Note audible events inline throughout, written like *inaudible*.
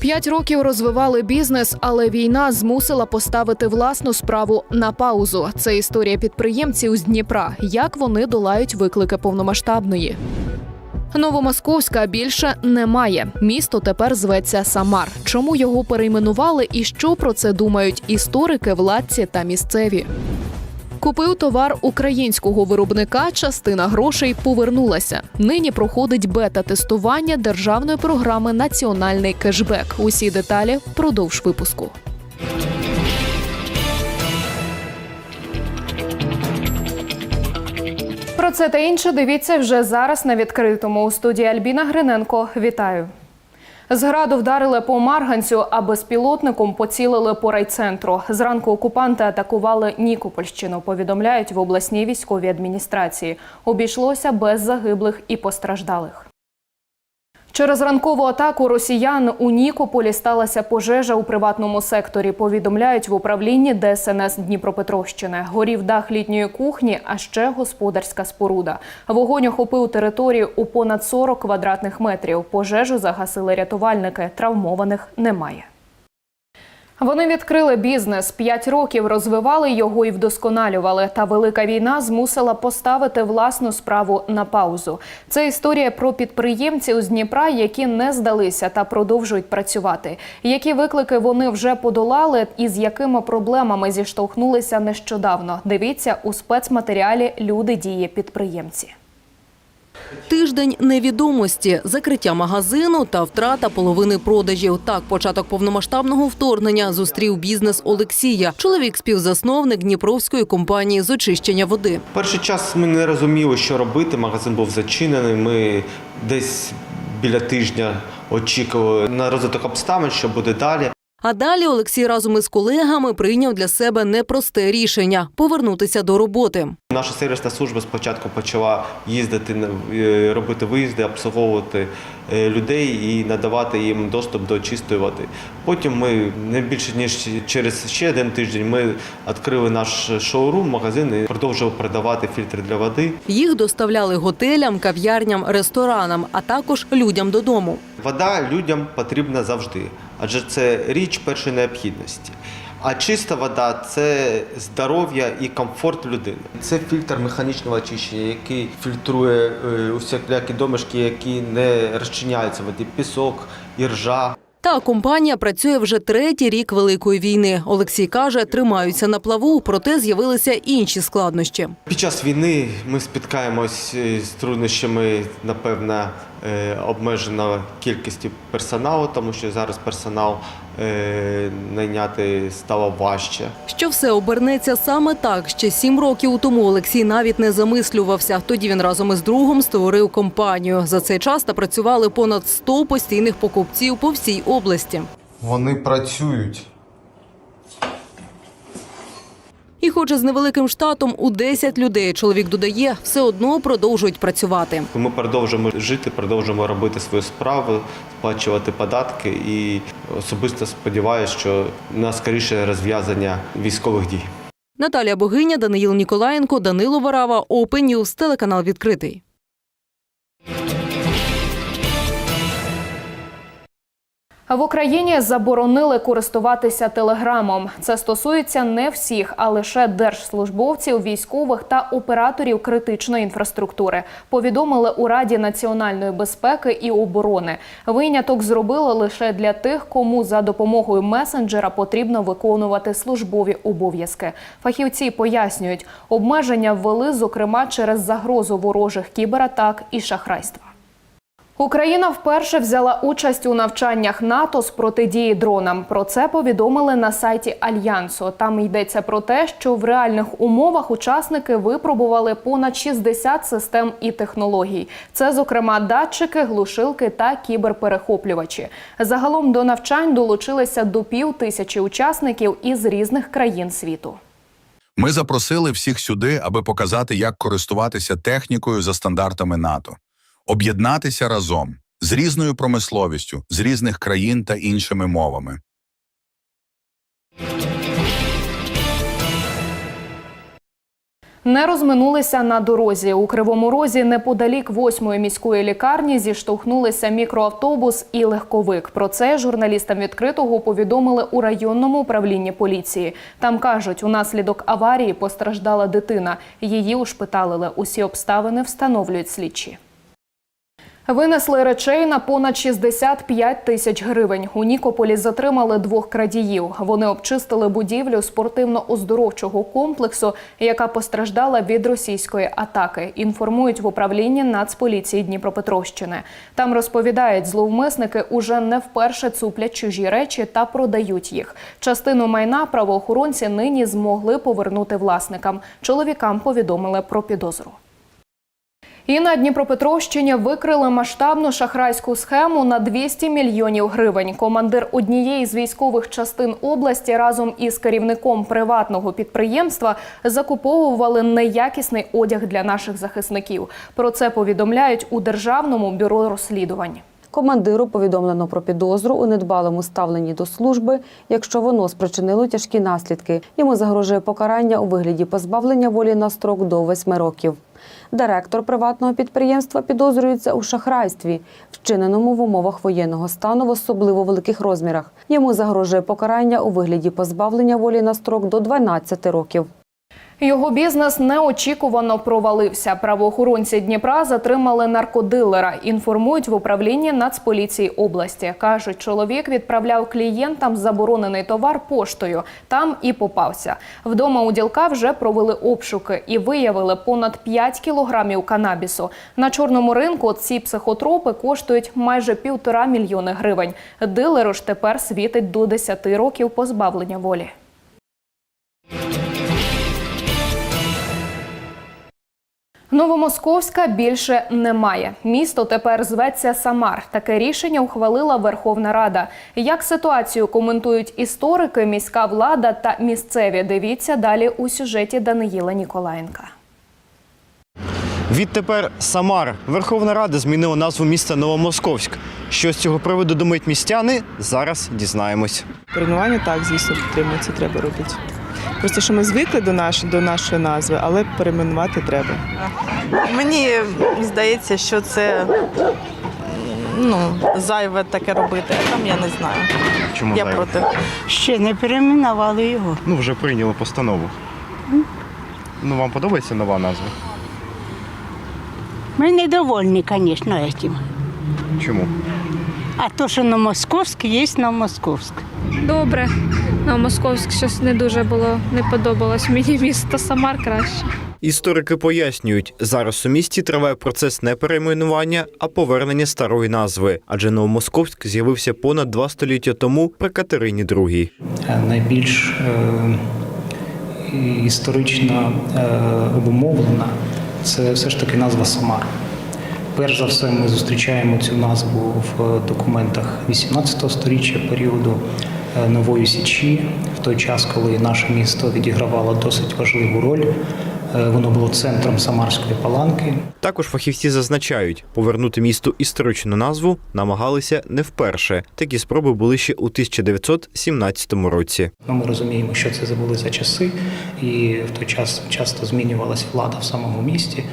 П'ять років розвивали бізнес, але війна змусила поставити власну справу на паузу. Це історія підприємців з Дніпра. Як вони долають виклики повномасштабної. Новомосковська більше немає. Місто тепер зветься Самар. Чому його перейменували і що про це думають історики, владці та місцеві? Купив товар українського виробника, частина грошей повернулася. Нині проходить бета-тестування державної програми Національний кешбек. Усі деталі впродовж випуску. Про це та інше дивіться вже зараз на відкритому у студії Альбіна Гриненко. Вітаю. З граду вдарили по Марганцю, а безпілотником поцілили по райцентру. Зранку окупанти атакували Нікопольщину. Повідомляють в обласній військовій адміністрації. Обійшлося без загиблих і постраждалих. Через ранкову атаку росіян у Нікополі сталася пожежа у приватному секторі. Повідомляють в управлінні ДСНС Дніпропетровщини. Горів дах літньої кухні, а ще господарська споруда. Вогонь охопив територію у понад 40 квадратних метрів. Пожежу загасили рятувальники. Травмованих немає. Вони відкрили бізнес, п'ять років розвивали його і вдосконалювали. Та велика війна змусила поставити власну справу на паузу. Це історія про підприємців з Дніпра, які не здалися та продовжують працювати. Які виклики вони вже подолали, і з якими проблемами зіштовхнулися нещодавно. Дивіться у спецматеріалі Люди дії підприємці. Тиждень невідомості, закриття магазину та втрата половини продажів. Так, початок повномасштабного вторгнення зустрів бізнес Олексія. Чоловік співзасновник Дніпровської компанії з очищення води. Перший час ми не розуміли, що робити. Магазин був зачинений. Ми десь біля тижня очікували на розвиток обставин, що буде далі. А далі Олексій разом із колегами прийняв для себе непросте рішення повернутися до роботи. Наша сервісна служба спочатку почала їздити, е, робити виїзди, обслуговувати е, людей і надавати їм доступ до чистої води. Потім ми не більше ніж через ще один тиждень ми відкрили наш шоурум, магазин і продовжували продавати фільтри для води. Їх доставляли готелям, кав'ярням, ресторанам, а також людям додому. Вода людям потрібна завжди, адже це річ першої необхідності. А чиста вода це здоров'я і комфорт людини. Це фільтр механічного очищення, який фільтрує е, усякі домішки, які не розчиняються в воді, пісок, іржа. Та компанія працює вже третій рік великої війни. Олексій каже, тримаються на плаву, проте з'явилися інші складнощі. Під час війни ми спіткаємось е, з труднощами, напевно, е, обмеженої кількості персоналу, тому що зараз персонал е, найняти стало важче. Що все обернеться саме так. Ще сім років тому Олексій навіть не замислювався. Тоді він разом із другом створив компанію. За цей час та працювали понад 100 постійних покупців по всій області. Вони працюють. І, хоч з невеликим штатом у 10 людей, чоловік додає, все одно продовжують працювати. Ми продовжуємо жити, продовжуємо робити свою справу, сплачувати податки і особисто сподіваюся, що на скоріше розв'язання військових дій. Наталія Богиня, Даниїл Ніколаєнко, Данило Варава, Open News, телеканал відкритий. В Україні заборонили користуватися телеграмом. Це стосується не всіх, а лише держслужбовців, військових та операторів критичної інфраструктури. Повідомили у Раді національної безпеки і оборони. Виняток зробили лише для тих, кому за допомогою месенджера потрібно виконувати службові обов'язки. Фахівці пояснюють, обмеження ввели зокрема через загрозу ворожих кібератак і шахрайства. Україна вперше взяла участь у навчаннях НАТО з протидії дронам. Про це повідомили на сайті Альянсу. Там йдеться про те, що в реальних умовах учасники випробували понад 60 систем і технологій. Це, зокрема, датчики, глушилки та кіберперехоплювачі. Загалом до навчань долучилися до пів тисячі учасників із різних країн світу. Ми запросили всіх сюди, аби показати, як користуватися технікою за стандартами НАТО, об'єднатися разом з різною промисловістю, з різних країн та іншими мовами. Не розминулися на дорозі. У Кривому Розі неподалік восьмої міської лікарні зіштовхнулися мікроавтобус і легковик. Про це журналістам відкритого повідомили у районному управлінні поліції. Там кажуть, унаслідок аварії постраждала дитина. Її ушпиталили. Усі обставини встановлюють слідчі. Винесли речей на понад 65 тисяч гривень. У Нікополі затримали двох крадіїв. Вони обчистили будівлю спортивно-оздоровчого комплексу, яка постраждала від російської атаки. Інформують в управлінні Нацполіції Дніпропетровщини. Там розповідають, зловмисники уже не вперше цуплять чужі речі та продають їх. Частину майна правоохоронці нині змогли повернути власникам. Чоловікам повідомили про підозру. І на Дніпропетровщині викрили масштабну шахрайську схему на 200 мільйонів гривень. Командир однієї з військових частин області разом із керівником приватного підприємства закуповували неякісний одяг для наших захисників. Про це повідомляють у Державному бюро розслідувань. Командиру повідомлено про підозру у недбалому ставленні до служби, якщо воно спричинило тяжкі наслідки. Йому загрожує покарання у вигляді позбавлення волі на строк до 8 років. Директор приватного підприємства підозрюється у шахрайстві, вчиненому в умовах воєнного стану в особливо великих розмірах. Йому загрожує покарання у вигляді позбавлення волі на строк до 12 років. Його бізнес неочікувано провалився. Правоохоронці Дніпра затримали наркодилера. Інформують в управлінні Нацполіції області. кажуть, чоловік відправляв клієнтам заборонений товар поштою. Там і попався. Вдома у ділка вже провели обшуки і виявили понад 5 кілограмів канабісу. На чорному ринку ці психотропи коштують майже півтора мільйони гривень. Дилеру ж тепер світить до 10 років позбавлення волі. Новомосковська більше немає. Місто тепер зветься Самар. Таке рішення ухвалила Верховна Рада. Як ситуацію коментують історики, міська влада та місцеві? Дивіться далі у сюжеті Даниїла Ніколаєнка. Відтепер Самар. Верховна Рада змінила назву міста Новомосковськ. Що з цього приводу думають містяни? Зараз дізнаємось. Перейменування так, звісно, це треба робити. Просто що ми звикли до, наш, до нашої назви, але перейменувати треба. Мені здається, що це ну, зайве таке робити, а там я не знаю. Чому Я зайве? проти. Ще не перейменували його. Ну вже прийняли постанову. Ну вам подобається нова назва? Ми недовольні, звісно, цим. Чому? А то, що на Московськ, є на Московськ. Добре. На Московськ щось не дуже було, не подобалось. Мені місто Самар краще. Історики пояснюють, зараз у місті триває процес не перейменування, а повернення старої назви, адже Новомосковськ з'явився понад два століття тому при Катерині II. Е, найбільш е, історично е, обумовлена це все ж таки назва Самар. Перш за все, ми зустрічаємо цю назву в документах 18 століття періоду Нової Січі, в той час, коли наше місто відігравало досить важливу роль. Е, Воно було центром Самарської паланки. Також фахівці зазначають, повернути місту історичну назву намагалися не вперше. Такі спроби були ще у 1917 році. Ну, ми розуміємо, що це були за часи, і в той час часто змінювалася влада в самому місті.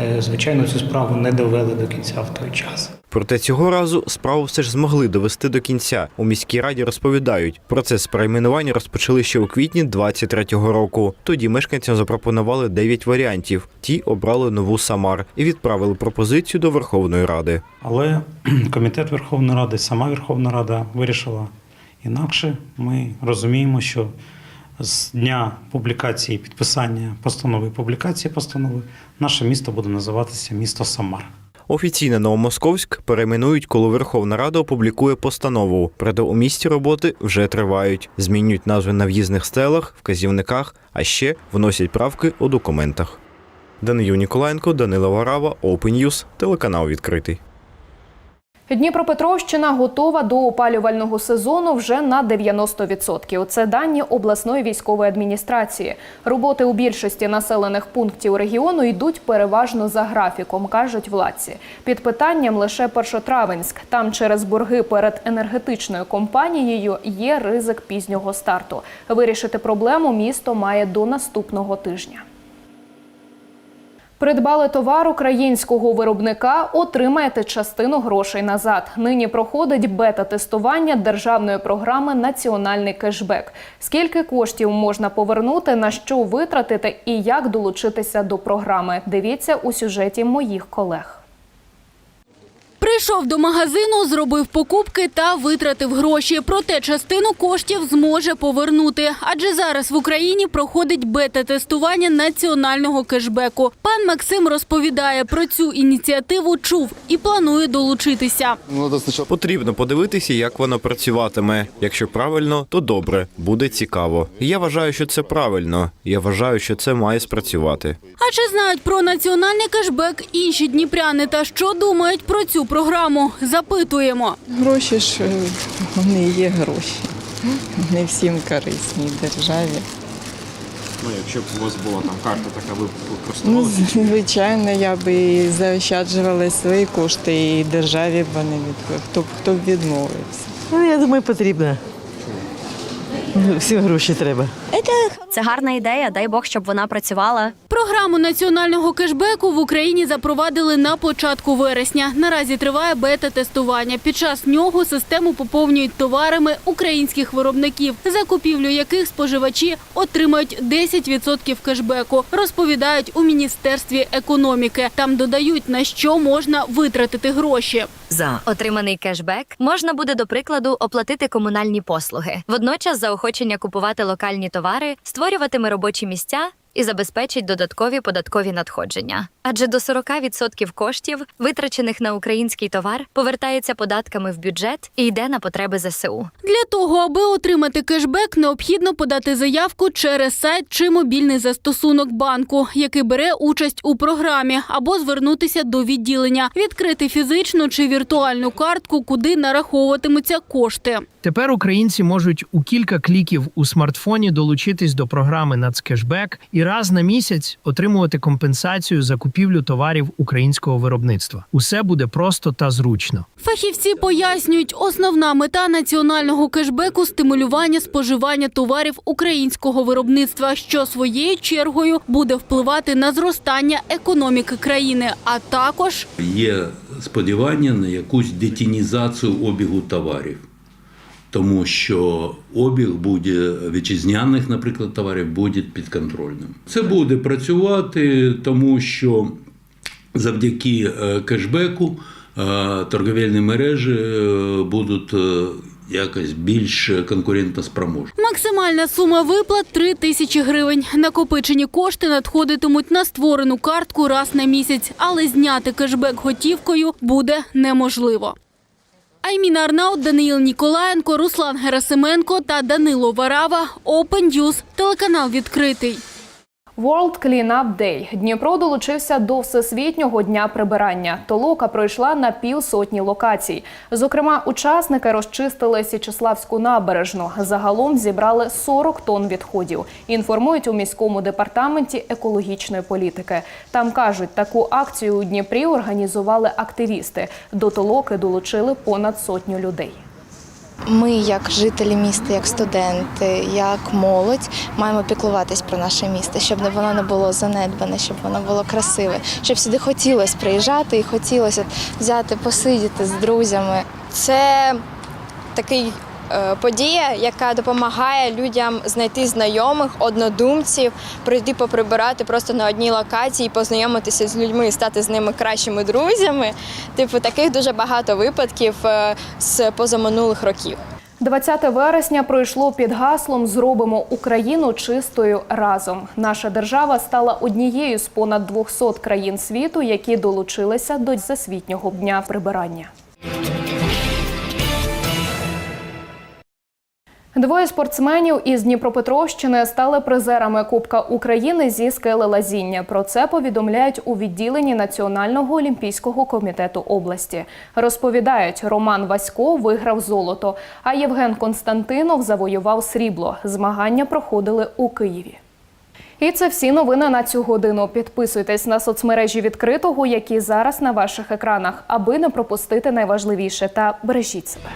Е, Звичайно, цю справу не довели до кінця в той час. Проте цього разу справу все ж змогли довести до кінця. У міській раді розповідають, процес перейменування розпочали ще у квітні 23-го року. Тоді мешканцям запропонували 9 варіантів. Ті обрали нову Самар і відправили пропозицію до Верховної Ради. Але *clears throat* комітет Верховної Ради, сама Верховна Рада вирішила інакше. Ми розуміємо, що з дня публікації підписання постанови публікації постанови наше місто буде називатися місто Самар. Офіційно Новомосковськ перейменують, коли Верховна Рада опублікує постанову. Проте у місті роботи вже тривають. Змінюють назви на в'їзних стелах, вказівниках, а ще вносять правки у документах. Данию Ніколаєнко, Данила Варава, Open News, телеканал відкритий. Дніпропетровщина готова до опалювального сезону вже на 90%. Це дані обласної військової адміністрації. Роботи у більшості населених пунктів регіону йдуть переважно за графіком, кажуть владці. Під питанням лише Першотравенськ. Там через борги перед енергетичною компанією є ризик пізнього старту. Вирішити проблему місто має до наступного тижня. Придбали товар українського виробника, отримаєте частину грошей назад. Нині проходить бета-тестування державної програми Національний кешбек. Скільки коштів можна повернути, на що витратити і як долучитися до програми? Дивіться у сюжеті моїх колег. Прийшов до магазину, зробив покупки та витратив гроші. Проте частину коштів зможе повернути. Адже зараз в Україні проходить бета-тестування національного кешбеку. Пан Максим розповідає про цю ініціативу, чув і планує долучитися. Потрібно подивитися, як воно працюватиме. Якщо правильно, то добре, буде цікаво. Я вважаю, що це правильно. Я вважаю, що це має спрацювати. А чи знають про національний кешбек інші дніпряни та що думають про цю програму? Запитуємо. Гроші ж е, вони є гроші. Не всім корисні державі. Ну, якщо б у вас була там карта, така ви Ну, звичайно, я би і заощаджувала свої кошти, і державі б вони від хто б хто б відмовився. Ну, я думаю, потрібно. Всі гроші треба. Це гарна ідея. Дай Бог, щоб вона працювала. Програму національного кешбеку в Україні запровадили на початку вересня. Наразі триває бета-тестування. Під час нього систему поповнюють товарами українських виробників, за купівлю яких споживачі отримають 10% кешбеку. Розповідають у міністерстві економіки. Там додають на що можна витратити гроші. За отриманий кешбек можна буде, до прикладу, оплатити комунальні послуги. Водночас заохочення купувати локальні товари створюватиме робочі місця. І забезпечить додаткові податкові надходження, адже до 40% коштів, витрачених на український товар, повертається податками в бюджет і йде на потреби ЗСУ. Для того, аби отримати кешбек, необхідно подати заявку через сайт чи мобільний застосунок банку, який бере участь у програмі, або звернутися до відділення, відкрити фізичну чи віртуальну картку, куди нараховуватимуться кошти. Тепер українці можуть у кілька кліків у смартфоні долучитись до програми «Нацкешбек» і раз на місяць отримувати компенсацію за купівлю товарів українського виробництва. Усе буде просто та зручно. Фахівці пояснюють, основна мета національного кешбеку стимулювання споживання товарів українського виробництва, що своєю чергою буде впливати на зростання економіки країни, а також Є сподівання на якусь детінізацію обігу товарів, тому що обіг буде вітчизняних, наприклад, товарів буде підконтрольним. Це буде працювати, тому що завдяки е, кешбеку е, торговельні мережі е, будуть якось більш конкурентоспроможні. максимальна сума виплат 3 тисячі гривень. Накопичені кошти надходитимуть на створену картку раз на місяць, але зняти кешбек готівкою буде неможливо. Айміна Арнаут, Даниїл Ніколаєнко, Руслан Герасименко та Данило Варава. Open News. Телеканал відкритий. World Cleanup Day. Дніпро долучився до Всесвітнього дня прибирання. Толока пройшла на півсотні локацій. Зокрема, учасники розчистили Січеславську набережну. Загалом зібрали 40 тонн відходів. Інформують у міському департаменті екологічної політики. Там кажуть, таку акцію у Дніпрі організували активісти. До толоки долучили понад сотню людей. Ми, як жителі міста, як студенти, як молодь, маємо піклуватись про наше місто, щоб воно не було занедбане, щоб воно було красиве, щоб сюди хотілося приїжджати і хотілося взяти, посидіти з друзями. Це такий подія, яка допомагає людям знайти знайомих, однодумців, прийти поприбирати просто на одній локації, познайомитися з людьми стати з ними кращими друзями. Типу, таких дуже багато випадків е, з позаминулих років. 20 вересня пройшло під гаслом Зробимо Україну чистою разом. Наша держава стала однією з понад 200 країн світу, які долучилися до Всесвітнього дня прибирання. Двоє спортсменів із Дніпропетровщини стали призерами Кубка України зі скелелазіння. Про це повідомляють у відділенні Національного олімпійського комітету області. Розповідають, Роман Васько виграв золото, а Євген Константинов завоював срібло. Змагання проходили у Києві. І це всі новини на цю годину. Підписуйтесь на соцмережі відкритого, які зараз на ваших екранах, аби не пропустити найважливіше та бережіть себе.